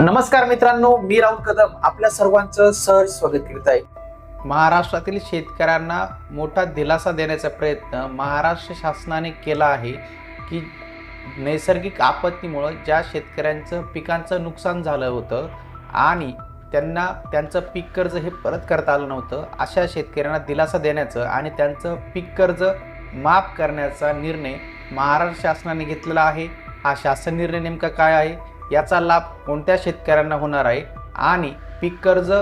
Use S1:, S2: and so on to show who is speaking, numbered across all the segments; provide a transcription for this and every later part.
S1: नमस्कार मित्रांनो मी राहुल कदम. आपल्या सर्वांचं सहज स्वागत करीत आहे.
S2: महाराष्ट्रातील शेतकऱ्यांना मोठा दिलासा देण्याचा प्रयत्न महाराष्ट्र शासनाने केला आहे की नैसर्गिक आपत्तीमुळं ज्या शेतकऱ्यांचं पिकांचं नुकसान झालं होतं आणि त्यांना त्यांचं पीक कर्ज हे परत करता आलं नव्हतं अशा शेतकऱ्यांना दिलासा देण्याचं आणि त्यांचं पीक कर्ज माफ करण्याचा निर्णय महाराष्ट्र शासनाने घेतलेला आहे. हा शासन निर्णय नेमका काय आहे? याचा लाभ कोणत्या शेतकऱ्यांना होणार आहे आणि पीक कर्ज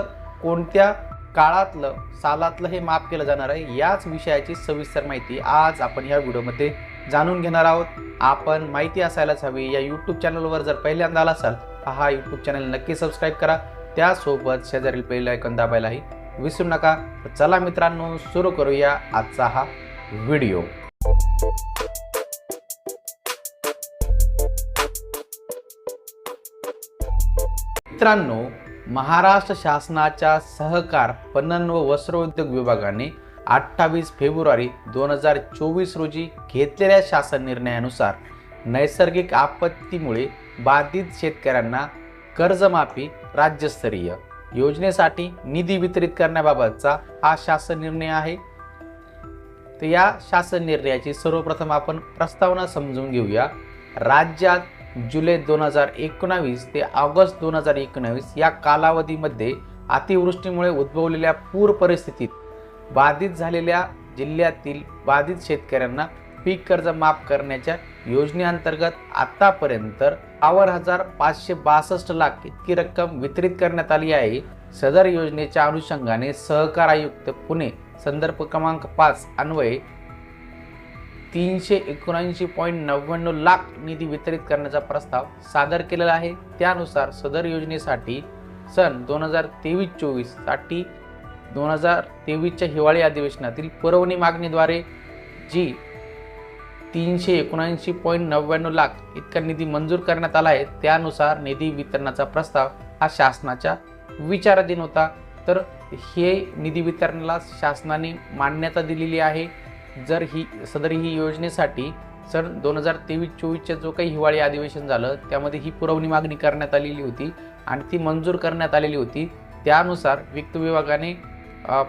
S2: कोणत्या काळातलं सालातलं हे माफ केलं जाणार आहे याच विषयाची सविस्तर माहिती आज आपण या व्हिडिओमध्ये जाणून घेणार आहोत. आपण माहिती असायलाच हवी. या यूट्यूब चॅनलवर जर पहिल्यांदा आला असाल तर हा यूट्यूब चॅनल नक्की सबस्क्राईब करा. त्यासोबत शेजारील पहिलं ऐकून दाबायलाही विसरू नका. चला मित्रांनो सुरू करूया आजचा हा व्हिडिओ. मित्रांनो महाराष्ट्र शासनाच्या सहकार पणन व वस्त्रोद्योग विभागाने अठ्ठावीस फेब्रुवारी दोन हजार चोवीस रोजी घेतलेल्या शासन निर्णयानुसार नैसर्गिक आपत्तीमुळे बाधित शेतकऱ्यांना कर्जमाफी राज्यस्तरीय योजनेसाठी निधी वितरित करण्याबाबतचा हा शासन निर्णय आहे. तर या शासन निर्णयाची सर्वप्रथम आपण प्रस्तावना समजून घेऊया. राज्यात जुलै दोन हजार एकोणावीस ते ऑगस्ट दोन हजार एकोणावीस या कालावधीमध्ये अतिवृष्टीमुळे उद्भवलेल्या पूर परिस्थितीत बाधित झालेल्या जिल्ह्यातील बाधित शेतकऱ्यांना पीक कर्ज माफ करण्याच्या योजनेअंतर्गत आतापर्यंत बावन्न हजार पाचशे बासष्ट लाख इतकी रक्कम वितरित करण्यात आली आहे. सदर योजनेच्या अनुषंगाने सहकार आयुक्त पुणे संदर्भ क्रमांक पाच अन्वये तीनशे एकोणऐंशी पॉईंट नव्याण्णव लाख निधी वितरित करण्याचा प्रस्ताव सादर केलेला आहे. त्यानुसार सदर योजनेसाठी सन दोन हजार तेवीस चोवीससाठी दोन हजार तेवीसच्या हिवाळी अधिवेशनातील पुरवणी मागणीद्वारे जी तीनशे एकोणऐंशी पॉईंट नव्याण्णव लाख इतका निधी मंजूर करण्यात आला आहे त्यानुसार निधी वितरणाचा प्रस्ताव हा शासनाच्या विचाराधीन होता. तर हे निधी वितरणाला शासनाने मान्यता दिलेली आहे. जर ही सदर ही योजनेसाठी सन दोन हजार तेवीस चोवीसच्या जो काही हिवाळी अधिवेशन झालं त्यामध्ये ही पुरवणी मागणी करण्यात आलेली होती आणि ती मंजूर करण्यात आलेली होती. त्यानुसार वित्त विभागाने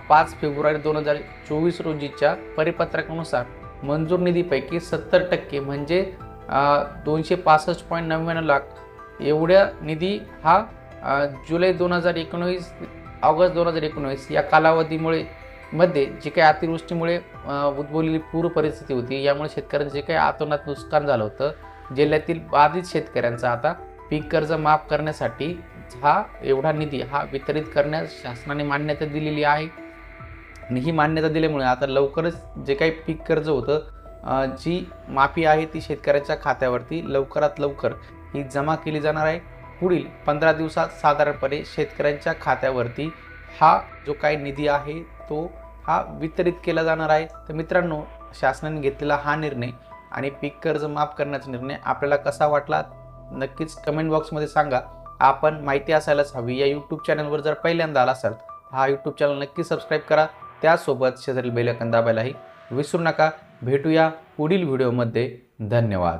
S2: पाच फेब्रुवारी दोन हजार चोवीस रोजीच्या परिपत्रकानुसार मंजूर निधीपैकी सत्तर टक्के म्हणजे दोनशे पासष्ट पॉईंट नव्याण्णव लाख एवढ्या निधी हा जुलै दोन हजार एकोणवीस ऑगस्ट दोन हजार एकोणवीस या कालावधीमुळे मध्ये जी काही अतिवृष्टीमुळे उद्भवलेली पूर परिस्थिती होती यामुळे शेतकऱ्यांचं जे काही आतोनात नुकसान झालं होतं जिल्ह्यातील बाधित शेतकऱ्यांचा आता पीक कर्ज माफ करण्यासाठी हा एवढा निधी हा वितरित करण्यास शासनाने मान्यता दिलेली आहे. आणि ही मान्यता दिल्यामुळे आता लवकरच जे काही पीक कर्ज होतं जी माफी आहे ती शेतकऱ्याच्या खात्यावरती लवकरात लवकर ही जमा केली जाणार आहे. पुढील पंधरा दिवसात साधारणपणे शेतकऱ्यांच्या खात्यावरती हा जो काही निधी आहे तो हा वितरित केला जाणार आहे. तर मित्रांनो शासनाने घेतलेला हा निर्णय आणि पीक कर्ज माफ करण्याचा निर्णय आपल्याला कसा वाटला? नक्कीच कमेंट बॉक्समध्ये सांगा. आपण माहिती असायलाच हवी. या यूट्यूब चॅनलवर जर पहिल्यांदा आला असाल हा यूट्यूब चॅनल नक्की सबस्क्राईब करा. त्यासोबत शेजारील बेलकन दाबायलाही विसरू नका. भेटूया पुढील व्हिडिओमध्ये धन्यवाद.